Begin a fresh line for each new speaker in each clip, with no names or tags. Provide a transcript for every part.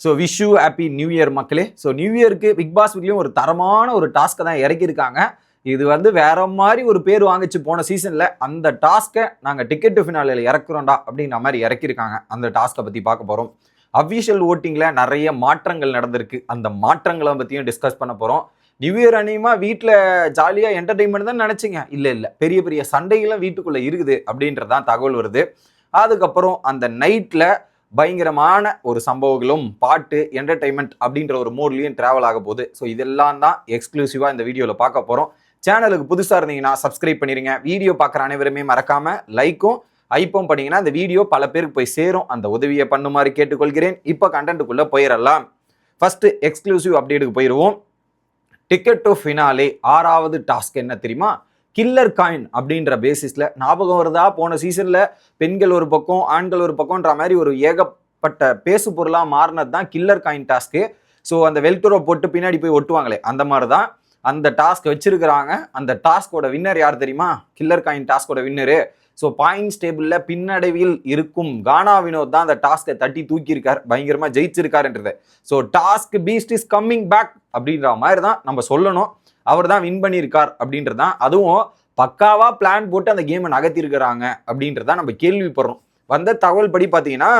So Vishu happy new year மக்களே. So new இயருக்கு big pass வீட்லேயும் ஒரு தரமான ஒரு டாஸ்க்கை தான் இறக்கியிருக்காங்க. இது வந்து வேற மாதிரி ஒரு பேர் வாங்கிச்சு போன சீசனில் அந்த டாஸ்க்கை நாங்கள் டிக்கெட் ஃபினாலில் இறக்குறோம்டா அப்படின்ற மாதிரி இறக்கியிருக்காங்க. அந்த டாஸ்க்கை பற்றி பார்க்க போகிறோம் அஃபிஷியல் ஓட்டிங்கில் நிறைய மாற்றங்கள் நடந்திருக்கு. அந்த மாற்றங்களை பற்றியும் டிஸ்கஸ் பண்ண போகிறோம் நியூ இயர் அனிமா வீட்டில் ஜாலியாக என்டர்டெயின்மெண்ட் தான் நினச்சிங்க. இல்லை இல்லை. பெரிய பெரிய சண்டைகளும் வீட்டுக்குள்ளே இருக்குது அப்படின்றது தான் தகவல் வருது. அதுக்கப்புறம் அந்த நைட்டில் பயங்கரமான ஒரு சம்பவங்களும் பாட்டு என்டர்டைன்மெண்ட் அப்படின்ற ஒரு மோட்லேயும் ட்ராவல் ஆக போகுது. ஸோ இதெல்லாம் தான் எக்ஸ்க்ளூசிவாக இந்த வீடியோவில் பார்க்க போகிறோம் சேனலுக்கு புதுசாக இருந்தீங்கன்னா சப்ஸ்கிரைப் பண்ணிடுங்க வீடியோ பார்க்குற அனைவருமே மறக்காமல் லைக்கும் ஐப்பும் பண்ணிங்கன்னா அந்த வீடியோ பல பேருக்கு போய் சேரும். அந்த உதவியை பண்ணுமாறு கேட்டுக்கொள்கிறேன். இப்போ கண்டென்ட்டுக்குள்ளே போயிடலாம். ஃபஸ்ட்டு எக்ஸ்க்ளூசிவ் அப்டேட்டுக்கு போயிடுவோம் டிக்கெட் டு ஃபினாலே ஆறாவது டாஸ்க் என்ன தெரியுமா? கில்லர் காயின் அப்படின்ற பேசிஸில் ஞாபகம் வருதா? போன சீசனில் பெண்கள் ஒரு பக்கம் ஆண்கள் ஒரு பக்கம்ன்ற மாதிரி ஒரு ஏகப்பட்ட பேசு பொருளாக மாறினது தான் கில்லர் காயின் டாஸ்க்கு ஸோ அந்த வெல்டுரோ போட்டு பின்னாடி போய் ஒட்டுவாங்களே அந்த மாதிரி தான் அந்த டாஸ்க் வச்சிருக்கிறாங்க. அந்த டாஸ்கோட வின்னர் யார் தெரியுமா? கில்லர் காயின் டாஸ்கோட வின்னரு ஸோ பாயிண்ட்ஸ் டேபிளில் பின்னடைவில் இருக்கும் கானா வினோத் தான் அந்த டாஸ்க்கை தட்டி தூக்கியிருக்கார். பயங்கரமாக ஜெயிச்சிருக்காருன்றது. So task beast is coming back அப்படின்ற மாதிரி தான் நம்ம சொல்லணும். அவர் தான் வின் பண்ணியிருக்கார் அப்படின்றது தான். அதுவும் பக்காவாக பிளான் போட்டு அந்த கேமை நகர்த்திருக்கிறாங்க அப்படின்றது தான் நம்ம கேள்விப்படுறோம். வந்த தகவல் படி பார்த்தீங்கன்னா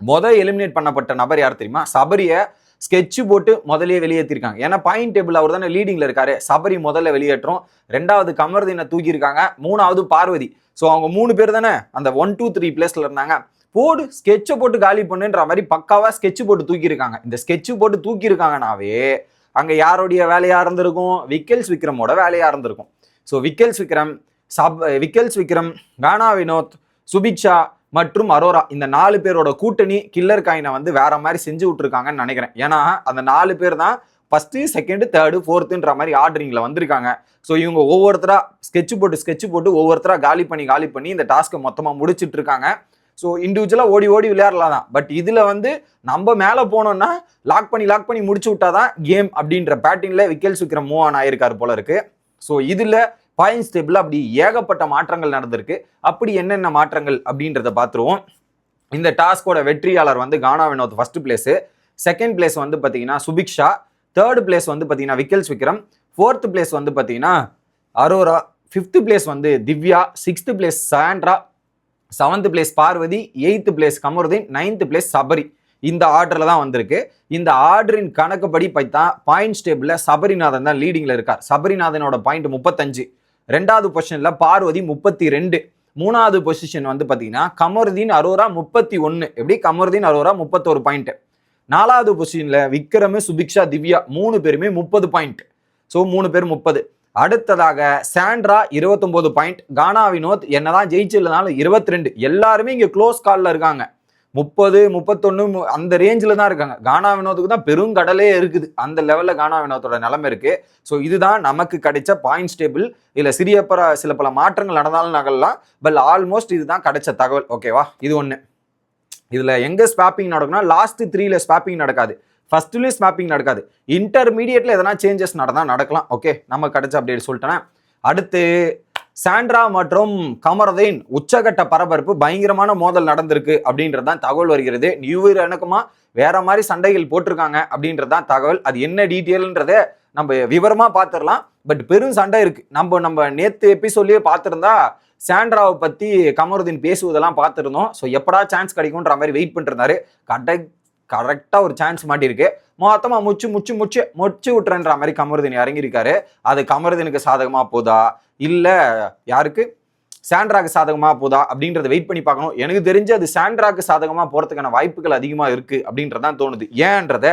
மொதல் எலிமினேட் பண்ணப்பட்ட நபர் யார் தெரியுமா? சபரியை ஸ்கெட்ச் போட்டு முதலே வெளியேற்றிருக்காங்க ஏன்னா பாயிண்ட் டேபிள் அவர் தானே லீடிங்கில் இருக்காரு. சபரி முதல்ல வெளியேற்றும். ரெண்டாவது கமர்தீனை தூக்கியிருக்காங்க. மூணாவது பார்வதி. ஸோ அவங்க மூணு பேர் தானே அந்த ஒன் டூ த்ரீ பிளேஸில் இருந்தாங்க. போடு ஸ்கெட்சை போட்டு காலி பண்ணுன்ற மாதிரி பக்காவாக ஸ்கெட்ச் போட்டு தூக்கியிருக்காங்க. இந்த ஸ்கெட்ச் போட்டு தூக்கியிருக்காங்கனாவே அங்கே யாருடைய வேலையாக இருந்திருக்கும்? விக்கெல்ஸ் விக்ரமோட வேலையாக இருந்திருக்கும். ஸோ விக்கெல்ஸ் விக்ரம் சப் விக்கெல்ஸ் விக்ரம் கானா வினோத் சுபிக்ஷா மற்றும் அரோரா இந்த நாலு பேரோட கூட்டணி கில்லர் காயினை வந்து வேற மாதிரி செஞ்சு விட்டுருக்காங்கன்னு நினைக்கிறேன். ஏன்னா அந்த நாலு பேர் தான் ஃபர்ஸ்ட் செகண்ட் தேர்டு ஃபோர்த்துன்ற மாதிரி ஆர்டரிங்கில் வந்திருக்காங்க. ஸோ இவங்க ஒவ்வொருத்தரா ஸ்கெட்ச் போட்டு ஸ்கெட்ச் போட்டு ஒவ்வொருத்தரா காலி பண்ணி காலி பண்ணி இந்த டாஸ்க்கை மொத்தமாக முடிச்சிட்டு இருக்காங்க. ஸோ இண்டிவிஜுவலாக ஓடி ஓடி விளையாடலாம் தான். பட் இதில் வந்து நம்ம மேலே போனோம்னா லாக் பண்ணி லாக் பண்ணி முடிச்சு விட்டாதான் கேம் அப்படின்ற பேட்டிங்கில் விக்கெல் சுக்கிரம் மூவ் ஆன் ஆயிருக்காரு போல இருக்கு. ஸோ இதில் பாயிண்ட்ஸ் டேபிள் அப்படி ஏகப்பட்ட மாற்றங்கள் நடந்திருக்கு. அப்படி என்னென்ன மாற்றங்கள் அப்படின்றத பார்த்துருவோம். இந்த டாஸ்கோட வெற்றியாளர் வந்து Gana Vinoth first place second place வந்து பார்த்தீங்கன்னா சுபிக்ஷா தேர்ட் பிளேஸ் வந்து பார்த்தீங்கன்னா விக்கல்ஸ் விக்ரம் ஃபோர்த்து பிளேஸ் வந்து பார்த்தீங்கன்னா அரோரா ஃபிஃப்த்து பிளேஸ் வந்து Divya sixth place Sandra seventh place Parvathi eighth place Kamarudheen ninth place Sabari இந்த ஆர்டரில் தான் வந்திருக்கு. இந்த ஆர்டரின் கணக்குப்படி பார்த்தா பாயிண்ட்ஸ் டேபிளில் சபரிநாதன் தான் லீடிங்கில் இருக்கார். சபரிநாதனோட பாயிண்ட் முப்பத்தஞ்சு. ரெண்டாவது பொசிஷனில் பார்வதி முப்பத்தி ரெண்டு மூணாவது பொசிஷன் வந்து பார்த்தீங்கன்னா கமருதீன் அரோரா முப்பத்தி ஒன்று எப்படி? கமருதீன் அரோரா முப்பத்தோரு பாயிண்ட் நாலாவது பொசிஷனில் விக்ரமு சுபிக்ஷா திவ்யா மூணு பேருமே முப்பது பாயிண்ட் ஸோ மூணு பேர் முப்பது. அடுத்ததாக சாண்ட்ரா இருபத்தொம்போது பாயிண்ட் கானா வினோத் என்னதான் ஜெயிச்சிருந்தாலும் இருபத்தி ரெண்டு எல்லாருமே இங்கே க்ளோஸ் காலில் இருக்காங்க. முப்பது முப்பத்தொன்று அந்த ரேஞ்சில் தான் இருக்காங்க. கானா வினோத்துக்கு தான் பெருங்கடலே இருக்குது. அந்த லெவலில் கானா வினோத்தோட நிலைமை இருக்கு. ஸோ இதுதான் நமக்கு கிடைச்ச பாயிண்ட்ஸ் டேபிள் இதில் சிறிய பல சில பல மாற்றங்கள் நடந்தாலும் நகரலாம். பட் ஆல்மோஸ்ட் இதுதான் கிடைச்ச தகவல். ஓகேவா இது ஒன்று இதில் எங்கே ஸ்வாப்பிங் நடக்கும்னா லாஸ்ட் த்ரீல ஸ்வாப்பிங் நடக்காது. ஃபர்ஸ்ட்லேயும் ஸ்வாப்பிங் நடக்காது. இன்டர்மீடியட்டில் எதனா சேஞ்சஸ் நடந்தால் நடக்கலாம். ஓகே நம்ம கிடைச்ச அப்டேட் சொல்லிட்டேன். அடுத்து சாண்ட்ரா மற்றும் கமருதீன் உச்சகட்ட பரபரப்பு பயங்கரமான மோதல் நடந்திருக்கு அப்படின்றது தான் தகவல் வருகிறது. நியூ இயர் எனக்குமா வேற மாதிரி சண்டைகள் போட்டிருக்காங்க அப்படின்றது தான் தகவல். அது என்ன டீட்டெயில்ன்றத நம்ம விவரமா பார்த்துடலாம் பட் பெரும் சண்டை இருக்கு. நம்ம நம்ம நேத்து எபிசோட்லயே பார்த்துருந்தா சாண்ட்ராவை பத்தி கமருதீன் பேசுவதெல்லாம் பார்த்துருந்தோம் ஸோ எப்படா சான்ஸ் கிடைக்கும்ன்ற மாதிரி வெயிட் பண்ணிருந்தாரு கடை கரெக்டாக ஒரு சான்ஸ் மாட்டியிருக்கு. மொத்தமாக முச்சு முச்சு முச்சு முச்சு விட்டுறன்ற மாதிரி கமருதீன் இறங்கியிருக்காரு. அது கமருதீனுக்கு சாதகமாக போதா? இல்லை யாருக்கு? சாண்ட்ராக்கு சாதகமாக போதா? அப்படின்றத வெயிட் பண்ணி பார்க்கணும். எனக்கு தெரிஞ்சு அது சாண்ட்ராக்கு சாதகமாக போகிறதுக்கான வாய்ப்புகள் அதிகமாக இருக்குது அப்படின்றதான் தோணுது. ஏன்றத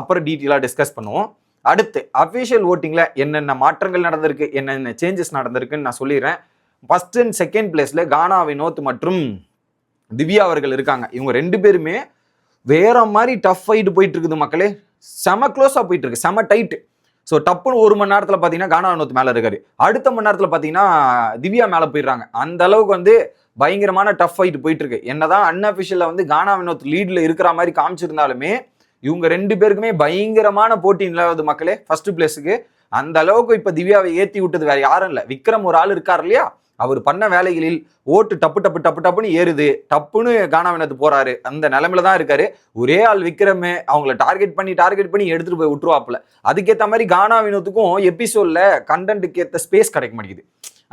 அப்புறம் டீட்டெயிலாக டிஸ்கஸ் பண்ணுவோம். அடுத்து அஃபிஷியல் ஓட்டிங்கில் என்னென்ன மாற்றங்கள் நடந்திருக்கு என்னென்ன சேஞ்சஸ் நடந்திருக்குன்னு நான் சொல்லிடுறேன். ஃபர்ஸ்ட் அண்ட் செகண்ட் பிளேஸில் கானா வினோத் மற்றும் திவ்யா அவர்கள் இருக்காங்க. இவங்க ரெண்டு பேருமே வேற மாதிரி டஃப் ஃபைட் போயிட்டு இருக்குது மக்களே. செம க்ளோஸாக போயிட்டு இருக்கு செம டைட்டு ஸோ டப்புன்னு ஒரு மணி நேரத்தில் பார்த்தீங்கன்னா கானா வினோத் மேலே இருக்காரு. அடுத்த மணி நேரத்தில் பார்த்தீங்கன்னா திவ்யா மேலே போயிடுறாங்க. அந்த அளவுக்கு வந்து பயங்கரமான டஃப் ஃபைட் போயிட்டு இருக்கு என்னதான் அன்அஃபிஷியலில் வந்து கானா வினோத் லீடில் இருக்கிற மாதிரி காமிச்சிருந்தாலுமே இவங்க ரெண்டு பேருக்குமே பயங்கரமான போட்டி நிலவுது மக்களே ஃபர்ஸ்ட் பிளேஸுக்கு அந்த அளவுக்கு இப்போ திவ்யாவை ஏற்றி விட்டது வேற யாரும் இல்லை. விக்ரம் ஒரு ஆள் இருக்கார் இல்லையா? அவர் பண்ண வேலைகளில் ஓட்டு டப்பு டப்பு டப்பு டப்புன்னு ஏறுது. டப்புன்னு கானாவினத்து போறாரு. அந்த நிலைமையில தான் இருக்காரு. ஒரே ஆள் விக்ரமே அவங்கள டார்கெட் பண்ணி டார்கெட் பண்ணி எடுத்துட்டு போய் விட்டுருவாப்புல. அதுக்கேற்ற மாதிரி கானா வினோத்துக்கும் எபிசோட்ல கண்டென்ட்டுக்கு ஏற்ற ஸ்பேஸ் கிடைக்க மாட்டேங்குது.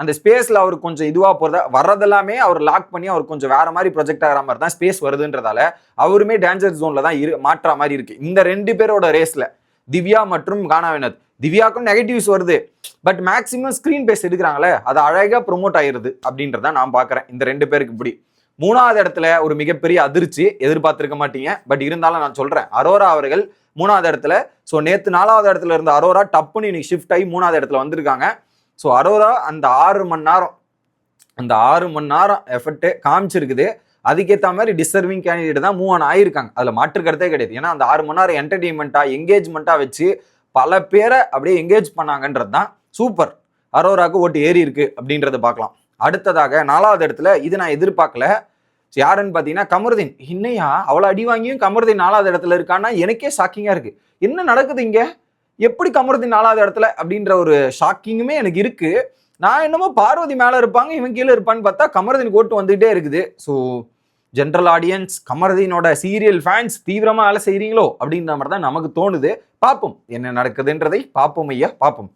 அந்த ஸ்பேஸ்ல அவர் கொஞ்சம் இதுவா போறத வர்றதெல்லாமே அவர் லாக் பண்ணி அவர் கொஞ்சம் வேற மாதிரி ப்ரொஜெக்ட் ஆகிற மாதிரி தான் ஸ்பேஸ் வருதுன்றதால அவருமே டேஞ்சர் ஜோன்ல தான் இரு மாற்ற மாதிரி இருக்கு. இந்த ரெண்டு பேரோட ரேஸ்ல திவ்யா மற்றும் கானாவினத் திவ்யாக்கும் நெகட்டிவ்ஸ் வருது. பட் மேக்ஸிமம் ஸ்க்ரீன் பேஸ் எடுக்கிறாங்களே அது அழகாக ப்ரொமோட் ஆயிருது அப்படின்றத நான் பார்க்குறேன் இந்த ரெண்டு பேருக்கு இப்படி மூணாவது இடத்துல ஒரு மிகப்பெரிய அதிர்ச்சி எதிர்பார்த்திருக்க மாட்டீங்க. பட் இருந்தாலும் நான் சொல்கிறேன் அரோரா அவர்கள் மூணாவது இடத்துல ஸோ நேற்று நாலாவது இடத்துல இருந்த அரோரா டப்புன்னு இன்னைக்கு ஷிஃப்ட் ஆகி மூணாவது இடத்துல வந்திருக்காங்க. ஸோ அரோரா அந்த ஆறு மணி நேரம் அந்த ஆறு மணி நேரம் எஃபர்ட்டு காமிச்சிருக்குது. அதுக்கேற்ற மாதிரி டிசர்விங் கேண்டிடேட் தான் மூவ் ஆன் ஆயிருக்காங்க. அதில் மாற்று கருத்தே கிடையாது. ஏன்னா அந்த ஆறு மணி நேரம் என்டர்டெயின்மெண்ட்டாக என்கேஜ்மெண்ட்டாக வச்சு பல பேரை அப்படியே என்கேஜ் பண்ணாங்கன்றது தான் சூப்பர் அரோராக்கு ஓட்டு ஏறி இருக்கு அப்படின்றத பார்க்கலாம். அடுத்ததாக நாலாவது இடத்துல இது நான் எதிர்பார்க்கல. யாருன்னு பார்த்தீங்கன்னா கமருதீன். இன்னையா அவ்வளோ அடி வாங்கியும் கமருதீன் நாலாவது இடத்துல இருக்கான்னா எனக்கே ஷாக்கிங்காக இருக்கு. என்ன நடக்குது இங்கே? எப்படி கமருதீன் நாலாவது இடத்துல அப்படின்ற ஒரு ஷாக்கிங்குமே எனக்கு இருக்குது நான் என்னமோ பார்வதி மேலே இருப்பாங்க இவன் கீழே இருப்பான்னு பார்த்தா கமருதீன் ஓட்டு வந்துகிட்டே இருக்குது. ஸோ ஜென்ரல் ஆடியன்ஸ் கமருதீனோட சீரியல் ஃபேன்ஸ் தீவிரமாக வேலை செய்கிறீங்களோ அப்படின்ற மாதிரி தான் நமக்கு தோணுது. பார்ப்போம் என்ன நடக்குதுன்றதை பார்ப்போம் ஐயா பார்ப்போம்.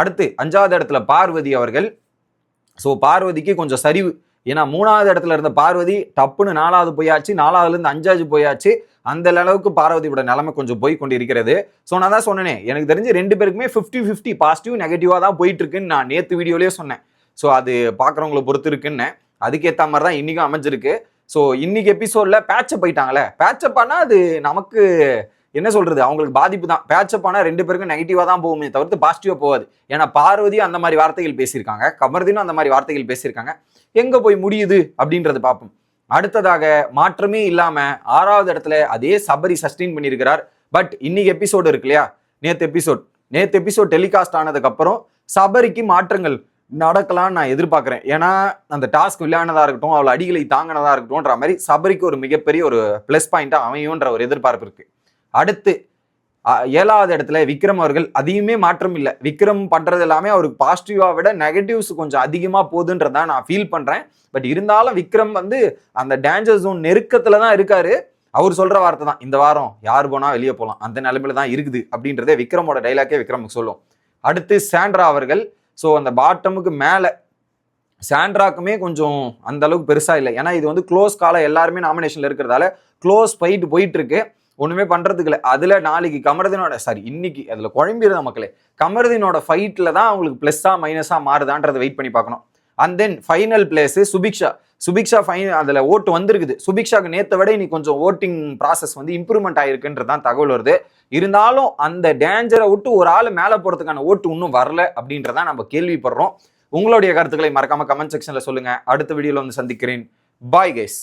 அடுத்து அஞ்சாவது இடத்துல பார்வதி அவர்கள். ஸோ பார்வதிக்கு கொஞ்சம் சரிவு. ஏன்னா மூணாவது இடத்துல இருந்த பார்வதி டப்புன்னு நாலாவது போயாச்சு நாலாவதுலேருந்து அஞ்சாவது போயாச்சு. அந்த அளவுக்கு பார்வதியோட நிலைமை கொஞ்சம் போய் கொண்டு இருக்கிறது ஸோ நான் தான் சொன்னேனே எனக்கு தெரிஞ்சு ரெண்டு பேருக்குமே ஃபிஃப்டி ஃபிஃப்டி பாசிட்டிவ் நெகட்டிவாக தான் போயிட்டு இருக்குன்னு நான் நேற்று வீடியோலேயே சொன்னேன். ஸோ அது பார்க்குறவங்கள பொறுத்து இருக்குன்னு. அதுக்கேற்ற மாதிரி தான் இன்றைக்கும் அமைஞ்சிருக்கு. ஸோ இன்னைக்கு எபிசோடில் பேட்சப் போயிட்டாங்களே பேட்சப் ஆனால் அது நமக்கு என்ன சொல்றது? அவங்களுக்கு பாதிப்பு தான். பேட்சப் ஆனால் ரெண்டு பேருக்கும் நெகட்டிவாக தான் போகுமே தவிர்த்து பாசிட்டிவாக போகாது. ஏன்னா பார்வதியும் அந்த மாதிரி வார்த்தைகள் பேசியிருக்காங்க. கமர்தினும் அந்த மாதிரி வார்த்தைகள் பேசியிருக்காங்க. எங்கே போய் முடியுது அப்படின்றத பார்ப்போம். அடுத்ததாக மாற்றமே இல்லாம ஆறாவது இடத்துல அதே சபரி சஸ்டெயின் பண்ணியிருக்கிறார். பட் இன்னைக்கு எபிசோடு இருக்கு இல்லையா? நேற்று எபிசோட் நேற்று எபிசோட் டெலிகாஸ்ட் ஆனதுக்கு அப்புறம் சபரிக்கு மாற்றங்கள் நடக்கலாம்னு நான் எதிர்பார்க்குறேன். ஏன்னா அந்த டாஸ்க் விளையாடினதா இருக்கட்டும் அவள் அடிகளை தாங்கினதாக இருக்கட்டும்ன்ற மாதிரி சபரிக்கு ஒரு மிகப்பெரிய ஒரு ப்ளஸ் பாயிண்ட்டாக அமையும்ன்ற ஒரு எதிர்பார்ப்பு இருக்குது அடுத்து ஏழாவது இடத்துல விக்ரம் அவர்கள் அதையுமே மாற்றம் இல்லை. விக்ரம் பண்ணுறது எல்லாமே அவருக்கு பாசிட்டிவாக விட நெகட்டிவ்ஸ் கொஞ்சம் அதிகமாக போகுதுன்றதான் நான் ஃபீல் பண்ணுறேன் பட் இருந்தாலும் விக்ரம் வந்து அந்த டேஞ்சர் ஜோன் நெருக்கத்தில் தான் இருக்காரு. அவர் சொல்கிற வார்த்தை தான் இந்த வாரம் யார் போனால் வெளியே போகலாம் அந்த நிலைமையில தான் இருக்குது அப்படின்றதே விக்ரமோட டைலாக்கே விக்ரமுக்கு சொல்லும். அடுத்து சாண்ட்ரா அவர்கள் ஸோ அந்த பாட்டமுக்கு மேலே சாண்ட்ராக்குமே கொஞ்சம் அந்த அளவுக்கு பெருசாக இல்லை. ஏன்னா இது வந்து க்ளோஸ் காலம் எல்லாருமே நாமினேஷனில் இருக்கிறதால க்ளோஸ் ஃபைட் போயிட்டு இருக்கு. ஒன்றுமே பண்ணுறதுக்கு இல்லை. அதில் நாளைக்கு கமருதீனோட சாரி இன்னைக்கு அதில் குழம்பிருந்த மக்களே? கமருதீனோட ஃபைட்டில் தான் அவங்களுக்கு ப்ளஸ்ஸாக மைனஸாக மாறுதான்றதை வெயிட் பண்ணி பார்க்கணும். And then final place Subiksha. Subiksha fine அதில் ஓட்டு வந்திருக்குது. சுபிக்ஷாக்கு நேற்றை விட இன்னைக்கு கொஞ்சம் ஓட்டிங் ப்ராசஸ் வந்து இம்ப்ரூவ்மெண்ட் ஆகிருக்குன்றது தான் தகவல் வருது. இருந்தாலும் அந்த டேஞ்சரை விட்டு ஒரு ஆள் மேலே போகிறதுக்கான ஓட்டு இன்னும் வரல அப்படின்றதான் நம்ம கேள்விப்படுறோம். உங்களுடைய கருத்துக்களை மறக்காமல் கமெண்ட் செக்ஷனில் சொல்லுங்கள் அடுத்த வீடியோவில் வந்து சந்திக்கிறேன். Bye guys